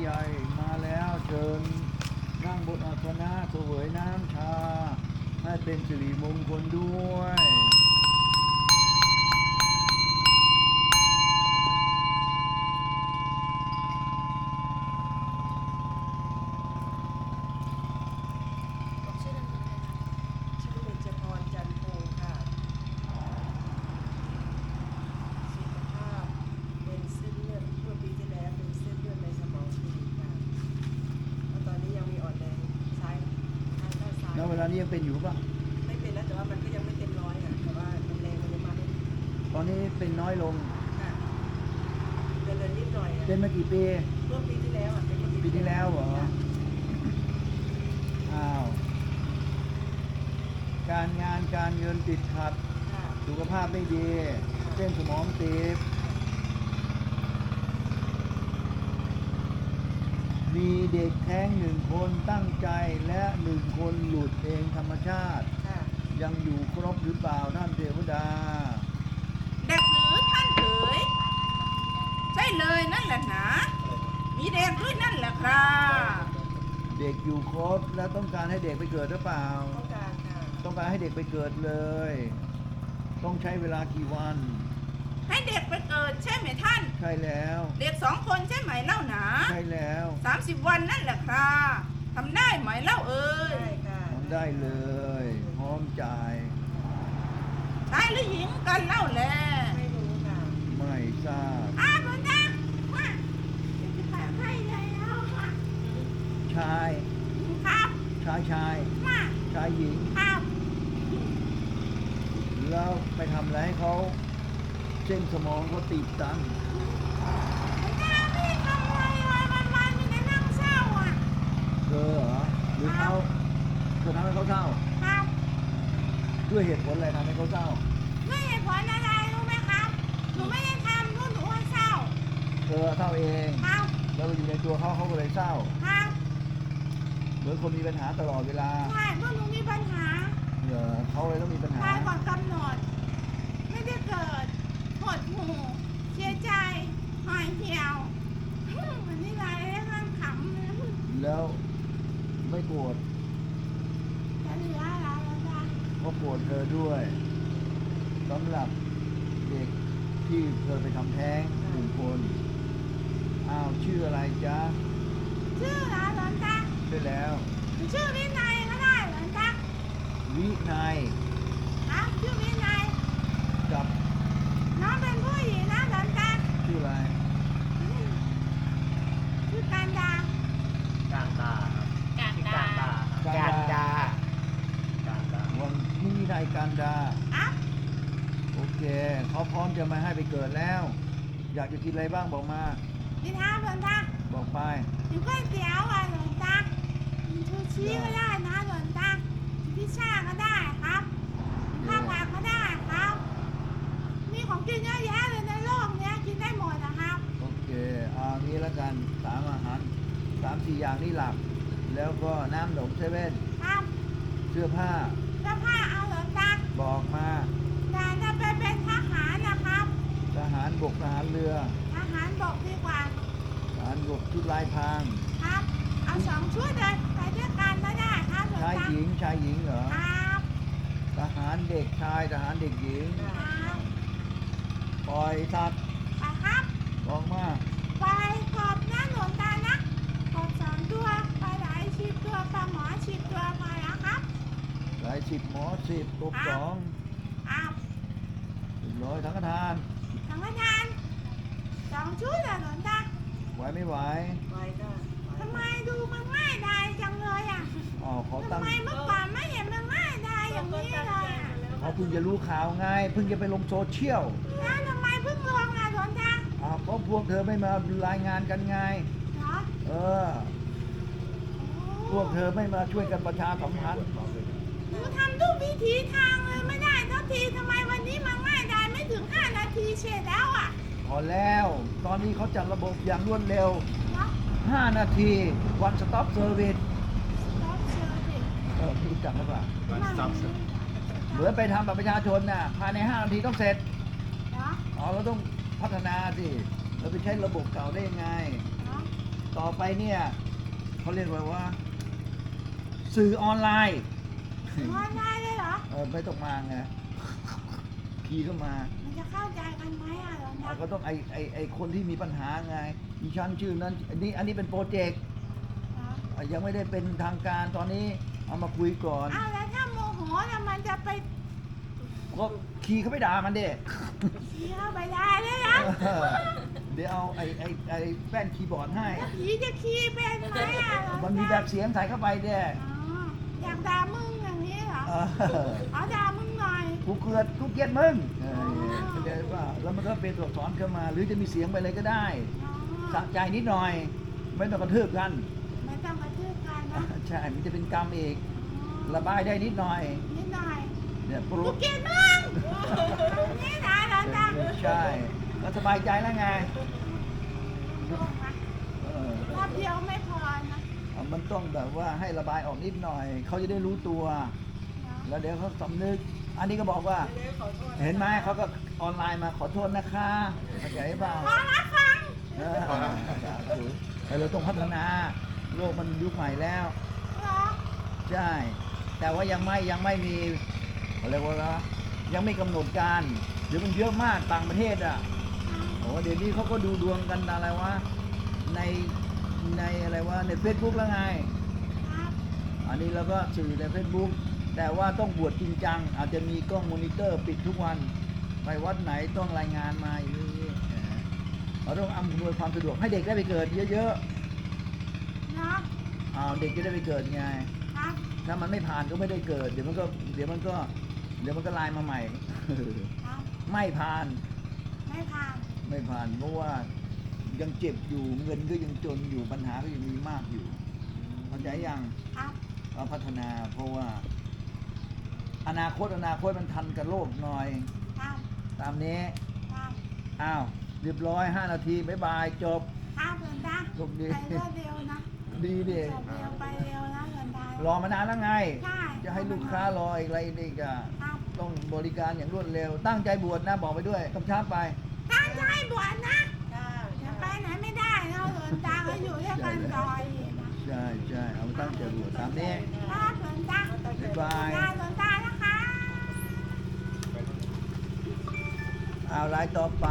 ใหญ่มาแล้วเชิญนั่งบนอาสนะเสวยน้ำชา ให้เป็นสิริมงคลด้วย นซ้ายแล้วเวลานี้ยังเป็นอยู่ปะไม่เป็นแล้วแต่ว่ามันก็ยังไม่เต็มร้อยค่ะแต่ว่ามันแรงมันยังมาไม่ถึงตอนนี้เป็นน้อยลง ค่ะเดินเดินนิดหน่อยอะเป็นมากี่ปี เมื่อปีที่แล้วอะเป็นเมื่อปีที่แล้วเหรอ ค่ะอ้าว การงานการเงินติดขัด ค่ะ สุขภาพไม่ดี เส้นสมองตีบ มีเด็กแท้งหนึ่งคนตั้งใจและหนึ่งคนหลุดเองธรรมชาติ ค่ะยังอยู่ครบหรือเปล่าท่านเทวดา เด็กหรือท่านเอ๋ยใช่เลยนั่นแหละหนะ มีเด็กด้วยนั่นแหละครับเด็กอยู่ครบแล้วต้องการให้เด็กไปเกิดหรือเปล่า ต้องการค่ะต้องการให้เด็กไปเกิดเลย ต้องใช้เวลากี่วัน ให้เด็กไปเกิดใช่ไหมท่าน ใช่แล้ว เด็กสองคน สามสิบวันนั่นแหละครับทำได้ไหมเล่าเอ๋ยใช่ค่ะทำได้เลย พร้อมจ่ายชายหรือหญิงกันเล่าแลไม่รู้ค่ะไม่ทราบอ้าวคุณตาว่าจะไปให้แล้วค่ะชายครับชายชายมาชายหญิงครับแล้วไปทำอะไรให้เขาเส้นสมองเขาตีบตัน คุณตาพี่ทำอะไรวันวันวันมีแต่นั่งเศร้าอะ เธอเหรอ หรือเขาเธอทำ ให้เขาเศร้าครับ ด้วยเหตุผลอะไรทำให้เขาเศร้าไม่เหตุผลอะไรรู้ไหมครับ หนูไม่ได้ทำนู่นหนูว่าเศร้า เธอเศร้าเอง ครับ แล้วไปอยู่ในตัวเขาเขาก็เลยเศร้าครับเหมือนคนมีปัญหาตลอดเวลาใช่พวกหนูมีปัญหาเหรอเขาเลยต้องมีปัญหา ตายก่อนกำหนด ไม่ได้เกิดหดหูเสียใจหอยเหี่ยววันนี้ไรแล้วข้างขำเลยแล้วไม่โกรธ จะเหลืออะไรแล้ว จ้ะเขาโกรธเธอด้วยสำหรับเด็กที่เธอไปทำแท้งหนึ่งคนอ้าวชื่ออะไรจ๊ะชื่ออะไรหลอนตาใช่แล้ว ชื่อวินัยก็ได้หลอนตาวินัยครับชื่อวินัย กับ น้องเป็นผู้หญิงนะหลอนตา ชื่ออะไร ชื่อการดา การดาครับ การ ชื่อ ดา การดา การดา การดา วันนี้วินัยการดา อัพ โอเค เขาพร้อมจะมาให้ไปเกิดแล้ว อยากจะกินอะไรบ้างบอกมา กินท้าหลอนตาบอกไปกินก๋วยเตี๋ยวอะหลอนตากินชูชีก็ได้นะหลอนตากินพิซซ่าก็ได้ครับกินข้าวผัดก็ได้ครับ มีของกินเยอะแยะเลยในโลกเนี้ยกินได้หมดนะครับ โอเคเอางี้แล้วกันสามอาหารสามสี่อย่างนี่หลัก แล้วก็น้ำหนมเซเว่นครับเสื้อผ้าเสื้อผ้าเอาหลอนตาบอกมา แต่จะไปเป็นทหารนะครับ ทหาร บกทหารเรือทหารบกดีกว่าทหารบกชุดลายพรางครับ เอาสองชุดเลยไปด้วยกันก็ได้ครับหลวงชายตาหญิงชายหญิงเหรอครับทหารเด็กชายทหารเด็กหญิงครับปล่อยสัตว์ไปครับบอกมาไปกบนะหลวงตานะกบสองตัวปลาไหลชิบตัวปลาหมอชิบตัวพอแล้วครับหลายสิบหมอสิบกบสองอ้าวหนึ่งร้อยทั้งกระทานทางทานส องชุดอะหลวงตาไหวไม่ไหวไว้ก็ทำไมดูมันง่ายดายจังเลยอะอ๋อเขาทำตั้งไมเมื่อก่อนไม่เห็นมันง่ายดายอย่างนี้เลยอะเขาเพิ่งจะรู้ข่าวไงเพิ่งจะไปลงโซเชียลแล้วทำไมเพิ่งลงอะหลวงตาอ้าวเพราะพวกเธอไม่มารายงานกันไง เหรอเออ พวกเธอไม่มาช่วยกันประชาสัมพันธ์หนูทำทุกวิธีทางเลยไม่ได้สักทีทำไมวันนี้มาง่ายดายไม่ถึง5นาทีเฉยแล้วอะ พอแล้ว ตอนนี้เขาจัดระบบอย่างรวดเร็วเนาะ5นาที one stop service รถเชอร์ดิเออรู้จักหรือเปล่าวันซับเหมือนไปทำบัตรประชาชนน่ะ ภายใน 5 นาทีต้องเสร็จเนาะอ๋อเราต้องพัฒนาสิ เราไปใช้ระบบเก่าได้ยังไงเนาะตต่อไปเนี่ยเขาเรียกว่าว่า สื่อออนไลน์งอนได้เลยเหรอ เออไม่ต้องมาไงขี่เข้ามามัน จะเข้าใจกันไหมอะหลวงตาอะก็ต้องไอไอไอคนที่มีปัญหาไงดิฉันชื่อนั้นอันนี้อันนี้เป็นโปรเจกต์เหรออะยังไม่ได้เป็นทางการตอนนี้เอามาคุยก่อนอ้าวแล้วถ้าโมโหเนี่ยมันจะไปก็ขี่เข้าไปด่ามันเด้ ชี้เข้าไปได้เลยเหรอเดี๋ยวเอาไอไอไอแป้นคีย์บอร์ดให้ แล้วผีจะขี้เป็นไหมอะหลวงตามันมีแบบเสียงใส่เข้าไปเด้อ๋ออยากด่ามึงอย่างนี้เหรอเออเอาด่ามึงหน่อยกูเกลียดกูเกลียดมึงเออ อ๋อเข้าใจป่ะแล้วมันก็เป็นตัวสอนเข้ามา หรือจะมีเสียงไปเลยก็ได้อ๋อสะใจนิดหน่อย ไม่ต้องกระทืบกันไม่ต้องกระทืบกันนะใช่มันจะเป็นกรรมอีกระบายได้นิดหน่อยนิดหน่อยเนี่ยปกูลุกเกลียดมึงนี่นะหลวงตาใช่ก็สบายใจแล้วไงโลกนะเออรอบเดียวไม่พอนะมันต้องแบบว่าให้ระบายออกนิดหน่อย เขาจะได้รู้ตัวเนาะแล้วเดี๋ยวเขาสำนึก อันนี้ก็บอกว่าเดี๋ยวขอโทษเห็นไหมเขาก็ออนไลน์มาขอโทษนะคะเข้าใจเปล่าพอละฟังเออแต่เราต้องพัฒนาโลกมันยุคใหม่แล้วเหรอใช่ แต่ว่ายังไม่ยังไม่มีอะไรยกว่าอะไรวะยังไม่กำหนดการเดี๋ยวมันเยอะมากต่างประเทศอะโอ้เดี๋ยวนี้เขาก็ดูดวงกันอะไรวะในในอะไรวะในเฟซบุ๊กแล้วไงครับอันนี้เราก็สื่อใน Facebook แต่ว่าต้องบวชจริงจัง อาจจะมีกล้องมอนิเตอร์ปิดทุกวัน ไปวัดไหนต้องรายงานมาอย่างนี้เออเราต้องอำนวยความสะดวกให้เด็กได้ไปเกิดเยอะเนาะๆอ้าวเด็กจะได้ไปเกิดไงครับถ้ามันไม่ผ่านก็ไม่ได้เกิด เดี๋ยวมันก็ เดี๋ยวมันก็ เดี๋ยวมันก็ไลน์มาใหม่ครับไม่ผ่าน ไม่ผ่าน ไม่ผ่านเพราะว่ายังเจ็บอยู่เงินก็ยังจนอยู่ปัญหาก็ยังมีมากอยู่เข้าใจยังครับเราพัฒนาเพราะว่า อนาคตอนาคตมันทันกับโลกหน่อย ครับตามนี้ ครับอ้าวเรียบร้อย 5 นาทีบ๊ายบายจบ ครับหลวงตาจบดี ไปรวดเร็วนะดีดิจบเร็วไปเร็วนะหลวงตารอมานานแล้วไง ใช่จะให้ลูกค้ารออีกอะไรอีกอะครับต้องบริการอย่างรวดเร็ว ตั้งใจบวชนะบอกไปด้วยกำชับไปตั้งใจบวชนะจ้าอย่าไปไหนไม่ได้นะหลวงตาก็อยู่ด้วยกันต่ออีกนะใช่ใช่เอาตั้งใจบวชตามนี้ ครับหลวงตาบ๊ายบายได้หลวงตา เอารายต่อไป